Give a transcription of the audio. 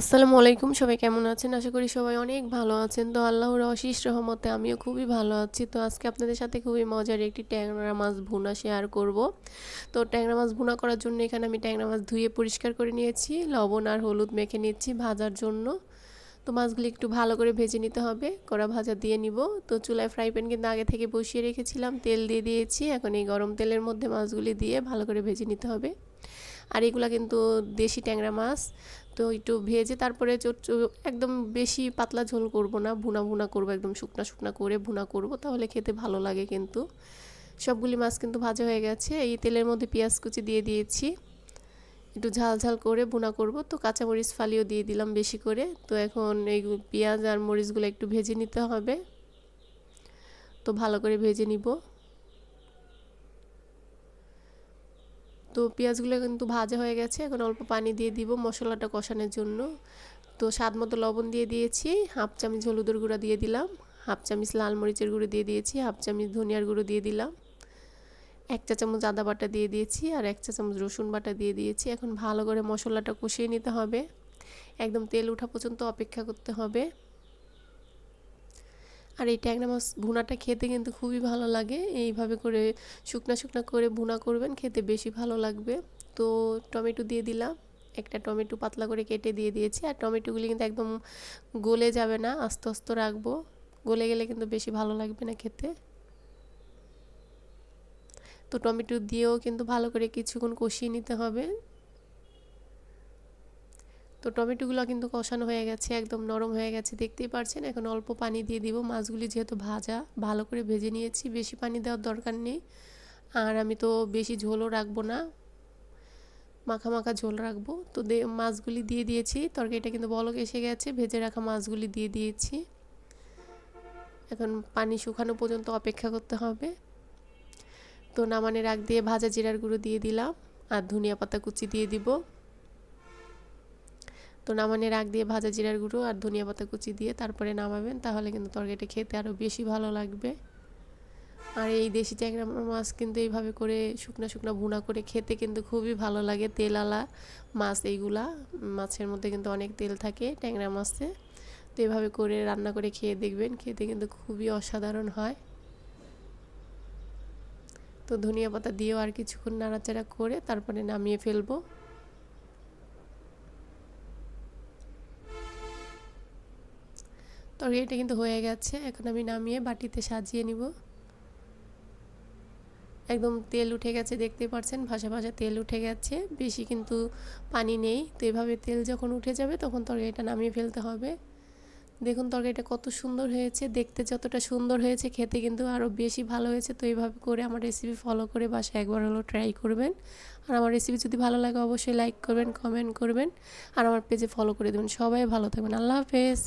আসসালামু আলাইকুম, সবাই কেমন আছেন? আশা করি সবাই অনেক ভালো আছেন। তো আল্লাহর অশিস রহমতে আমিও খুবই ভালো আছি। তো আজকে আপনাদের সাথে খুবই মজার একটি ট্যাংরা মাছ ভুনা শেয়ার করব। তো ট্যাংরা মাছ ভুনা করার জন্য এখানে আমি ট্যাংরা মাছ ধুয়ে পরিষ্কার করে নিয়েছি, লবণ আর হলুদ মেখে নিচ্ছি ভাজার জন্য। তো মাছগুলি একটু ভালো করে ভেজে নিতে হবে, কড়া ভাজা দিয়ে নিব। তো চুলায় ফ্রাই প্যান কিন্তু আগে থেকে বসিয়ে রেখেছিলাম, তেল দিয়ে দিয়েছি। এখন এই গরম তেলের মধ্যে মাছগুলি দিয়ে ভালো করে ভেজে নিতে হবে। আর এগুলা কিন্তু দেশি ট্যাংরা মাছ। তো একটু ভেজে তারপরে একদম বেশি পাতলা ঝোল করব না, ভুনা ভুনা করব, একদম শুকনা শুকনা করে ভুনা করব, তাহলে খেতে ভালো লাগে কিন্তু। সবগুলি মাছ কিন্তু ভাজা হয়ে গেছে, এই তেলের মধ্যে পেঁয়াজ কুচি দিয়ে দিয়েছি। একটু ঝাল ঝাল করে ভুনা করব, তো কাঁচামরিচ ফালিও দিয়ে দিলাম বেশি করে, তো এখন এই পেঁয়াজ আর মরিচগুলো একটু ভেজে নিতে হবে। তো ভালো করে ভেজে নিব। তো পেঁয়াজগুলো কিন্তু ভাজা হয়ে গেছে। এখন অল্প পানি দিয়ে দিব মশলাটা কষানোর জন্য। তো স্বাদ মতো লবণ দিয়ে দিয়েছি, হাফ চামচ হলুদের গুঁড়া দিয়ে দিলাম, হাফ চামচ লাল মরিচের গুঁড়ো দিয়ে দিয়েছি, হাফ চামচ ধনিয়ার গুঁড়ো দিয়ে দিলাম, এক চা চামচ আদা বাটা দিয়ে দিয়েছি আর এক চা চামচ রসুন বাটা দিয়ে দিয়েছি। এখন ভালো করে মশলাটা কষিয়ে নিতে হবে। একদম তেল ওঠা পর্যন্ত অপেক্ষা করতে হবে। আর এই ট্যাংরা মাছ ভুনাটা খেতে কিন্তু খুবই ভালো লাগে। এইভাবে করে শুকনা শুকনা করে ভুনা করবেন, খেতে বেশি ভালো লাগবে। তো টমেটো দিয়ে দিলাম। একটা টমেটো পাতলা করে কেটে দিয়ে দিয়েছি। আর টমেটোগুলি কিন্তু একদম গলে যাবে না, আস্তে আস্তে রাখব। গলে গেলে কিন্তু বেশি ভালো লাগবে না খেতে। তো টমেটো দিয়েও কিন্তু ভালো করে কিছুক্ষণ কষিয়ে নিতে হবে। তো টমেটোগুলো কিন্তু কষানো হয়ে গেছে, একদম নরম হয়ে গেছে। দেখতেই পারছেন, এখন অল্প পানি দিয়ে দিব। মাছগুলি যেহেতু ভাজা, ভালো করে ভেজে নিয়েছি, বেশি পানি দেওয়ার দরকার নেই। আর আমি তো বেশি ঝোলও রাখব না, মাখা মাখা ঝোল রাখব। তো মাছগুলি দিয়ে দিয়েছি, তরকারিটা কিন্তু বলক এসে গেছে, ভেজে রাখা মাছগুলি দিয়ে দিয়েছি। এখন পানি শুকানো পর্যন্ত অপেক্ষা করতে হবে। তো নামানের আগ দিয়ে ভাজা জিরার গুঁড়ো দিয়ে দিলাম, আর ধনিয়া পাতা কুচি দিয়ে দিব। তো নামানোর আগ দিয়ে ভাজা জিরার গুঁড়ো আর ধনিয়া পাতা কুচি দিয়ে তারপরে নামাবেন, তাহলে কিন্তু তরকারিটা খেতে আরও বেশি ভালো লাগবে। আর এই দেশি ট্যাংরা মাছ কিন্তু এইভাবে করে শুকনা শুকনা ভুনা করে খেতে কিন্তু খুবই ভালো লাগে, তেলালা মাছ এইগুলা, মাছের মধ্যে কিন্তু অনেক তেল থাকে ট্যাংরা মাছে। তো এইভাবে করে রান্না করে খেয়ে দেখবেন, খেতে কিন্তু খুবই অসাধারণ হয়। তো ধনিয়া পাতা দিয়েও আর কিছুক্ষণ নাড়াচাড়া করে তারপরে নামিয়ে ফেলব। তরকারিটা কিন্তু হয়ে গেছে। এখন আমি নামিয়ে বাটিতে সাজিয়ে নিব। একদম তেল উঠে গেছে দেখতে পাচ্ছেন ভাসা ভাসা তেল উঠে গেছে। বেশি কিন্তু পানি নেই। তো এভাবে তেল যখন উঠে যাবে, তখন তরকারিটা নামিয়ে ফেলতে হবে। দেখুন তরকারিটা কত সুন্দর হয়েছে। দেখতে যতটা সুন্দর হয়েছে, খেতে কিন্তু আরও বেশি ভালো হয়েছে। তো এইভাবে করে আমার রেসিপি ফলো করে বাসায় একবার হলো ট্রাই করবেন। আর আমার রেসিপি যদি ভালো লাগে, অবশ্যই লাইক করবেন কমেন্ট করবেন। আর আমার পেজে ফলো করে দেবেন। সবাই ভালো থাকবেন। আল্লাহ হাফেজ।